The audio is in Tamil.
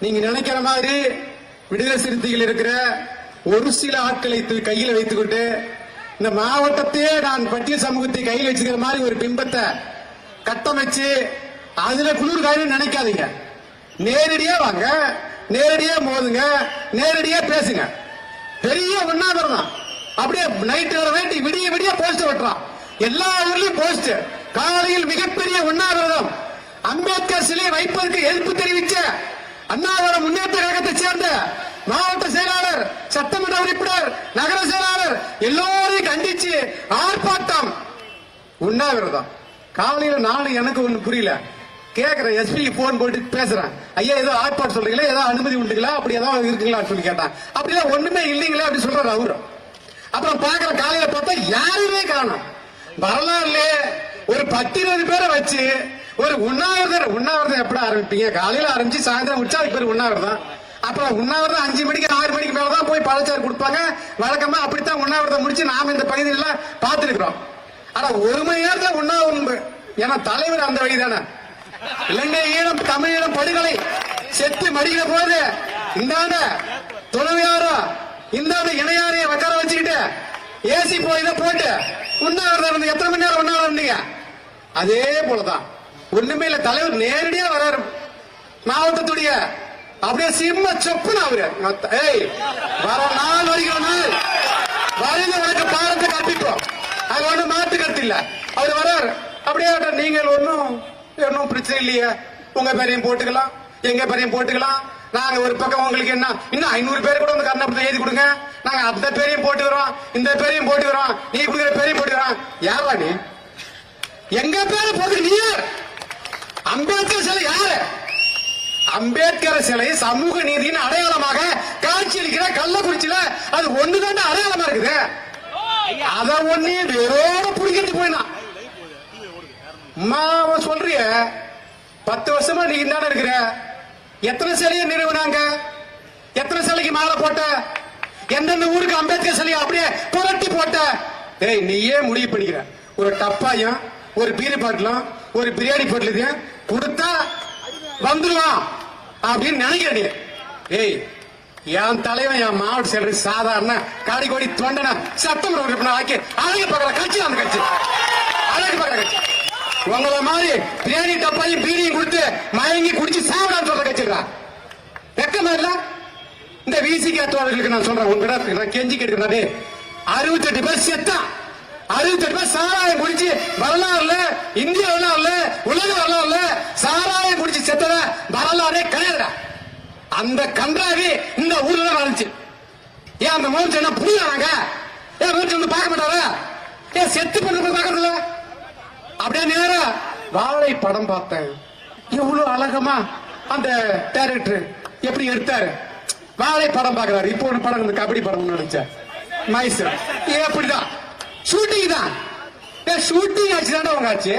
நீங்க நினைக்கிற மாதிரி விடுதலை சிறுத்தைகள் இருக்கிற ஒரு சில ஆட்களை கையில் வைத்துக்கொண்டு இந்த மாவட்டத்தையே நான் பட்டியல் சமூகத்தை கையில் வச்சுக்கிற மாதிரி ஒரு பிம்பத்தை கட்டமைச்சு அதுல குளிர் நினைக்காதீங்க. நேரடியா வாங்க நேரடியா மோதுங்க நேரடியா பேசுங்க. பெரிய உண்ணாவிரதம் அப்படியே நைட் வேண்டி விடிய விடிய போஸ்ட் வெட்டுறான். எல்லா ஊர்லயும் போஸ்ட் காலையில் மிகப்பெரிய உண்ணாவிரதம் அம்பேத்கர் சிலை வைப்பதற்கு எதிர்ப்பு தெரிவிச்ச அண்ணாவிர முன்னேற்ற கழகத்தை சேர்ந்த மாவட்ட செயலாளர் சட்டமன்ற உறுப்பினர் நகர செயலாளர் எல்லோரையும் கண்டிச்சு ஆர்ப்பாட்டம் உண்ணாவிரதம். காலையில நானும் எனக்கு ஒண்ணு புரியல. கேக்குறேன் எஸ்பி போன் போட்டு பேசுறேன். ஐயா ஏதோ ஆர்ப்பாட்டம் சொல்றீங்களா? ஏதோ அனுமதி உண்டுங்களா? அப்படி ஏதாவது இருக்குங்களா சொல்லி கேட்டான். அப்படியே ஒண்ணுமே இல்லைங்களா அப்படி சொல்றாரு அவரு. அப்புறம் பாக்குற காலையில பார்த்தா யாருமே காணும். வரலாறுல ஒரு பத்து இருபது பேரை வச்சு ஒரு உண்ணாவிரதம் உண்ணாவிரதம் எப்படி ஆரம்பிப்பீங்க? காலையில ஆரம்பிச்சு சாயந்தரம் உச்சா பேர் உண்ணாவிரதம். அப்ப உண்ணாவிரதம் அஞ்சு மணிக்கு ஆறு மணிக்கு மேலதான் போய் பழச்சாறு கொடுப்பாங்க. வழக்கமா அப்படித்தான் உண்ணாவிரதம் முடிச்சு நாம இந்த பகுதியில பார்த்திருக்கிறோம். ஆனா ஒரு மணி நேரத்துல உண்ணாவிரதம். ஏன்னா தலைவர் அந்த வழி தானே இலங்கை ஈழம் தமிழீழம் படுகொலை. செத்து மடிக்கிற போது இந்தாண்ட துணவியாரோ இந்தாண்ட இணையாரைய உட்கார வச்சுக்கிட்டு ஏசி போய் போட்டு உண்ணாவிரதம் எத்தனை மணி நேரம் உண்ணாவிரதம் இருந்தீங்க அதே போலதான். ஒண்ணுமே இல்ல தலைவர் நேரடியா வராரு. மாவட்டத்துடைய அப்படியே சிம்ம சொப்புன்னு அவரு. ஏய் வர நாள் வரைக்கும் நாள் வரையில உனக்கு பாடத்தை கற்பிப்போம். அது ஒண்ணு மாற்று கருத்து இல்ல. அவர் வர்றாரு அப்படியே நீங்கள் ஒன்னும் ஒன்னும் பிரச்சனை இல்லையே. உங்க பேரையும் போட்டுக்கலாம் எங்க பேரையும் போட்டுக்கலாம். நாங்க ஒரு பக்கம் உங்களுக்கு என்ன இன்னும் ஐநூறு பேர் கூட வந்து கர்ணபுரத்தை எழுதி கொடுங்க. நாங்க அந்த பேரையும் போட்டுக்கிறோம் இந்த பேரையும் போட்டுக்கிறோம் நீ கொடுக்குற பேரையும் போட்டுக்கிறோம் யாரா நீ? எங்க பேரை போட்டு நீ யார் அம்பேத்கர் சிலை யாரு சிலையை சமூக நீதியின் அடையாளமாக காட்சியளிக்கிற கள்ளக்குறிச்சியில அது ஒண்ணுதான் அடையாளமா இருக்குது? அத ஒண்ணே வேரோட புடிக்கிட்டு போயினா அம்மா சொல்றிய பத்து வருஷமா நீ தானே இருக்கிற? எத்தனை சிலையை நிறுவனாங்க? எத்தனை சிலைக்கு மாலை போட்ட? எந்தெந்த ஊருக்கு அம்பேத்கர் சிலையை அப்படியே புரட்டி போட்ட? ஏய் நீயே முடிவு பண்ணிக்கிற. ஒரு டப்பாயும் ஒரு பீரி பாட்டிலும் ஒரு பிரியாணி பாட்டிலையும் கொடுத்தா வந்துருவான். அப்படின்னு நினைக்கிற ஏய் என் தலைவன் என் மாவட்ட செயலர் சாதாரண காடி கோடி தொண்டன சத்தம் ஆக்கி அழகு பார்க்கற கட்சி அந்த கட்சி. அழகு பார்க்கற கட்சி. உங்கள மாதிரி பிரியாணி டப்பாயும் பீடியும் கொடுத்து மயங்கி குடிச்சு சாப்பிடான்னு சொல்ற கட்சிடா. வெக்கமா இல்ல? இந்த விசி கேட்டவர்களுக்கு நான் சொல்றேன் உங்ககிட்ட கெஞ்சி கேட்கிறேன் அறுபத்தெட்டு பேர் செத்தான் அறுபத்தெட்டு பேர் சாராயம் குடிச்சு வரலாறுல இந்திய வரலாறுல உலக வரலாறுல சாராயம் வரலாறே கிடையாதுடா. அந்த கன்றாவி இந்த ஊர்ல தான் ஏன் அந்த மூச்சு என்ன புரியலாங்க ஏன் மூச்சு வந்து பார்க்க மாட்டாரா? ஏன் செத்து பண்ண பார்க்கறதுல? அப்படியே நேரா வாழை படம் பார்த்தேன். எவ்வளவு அழகமா அந்த டேரக்டர் எப்படி எடுத்தாரு. வாழை படம் பார்க்கறாரு. இப்போ ஒரு படம் இந்த கபடி படம் நினைச்சேன் மைசூர் எப்படிதான் ஷூட்டிங் தான். ஷூட்டிங் ஆச்சு தானே உங்க ஆச்சு?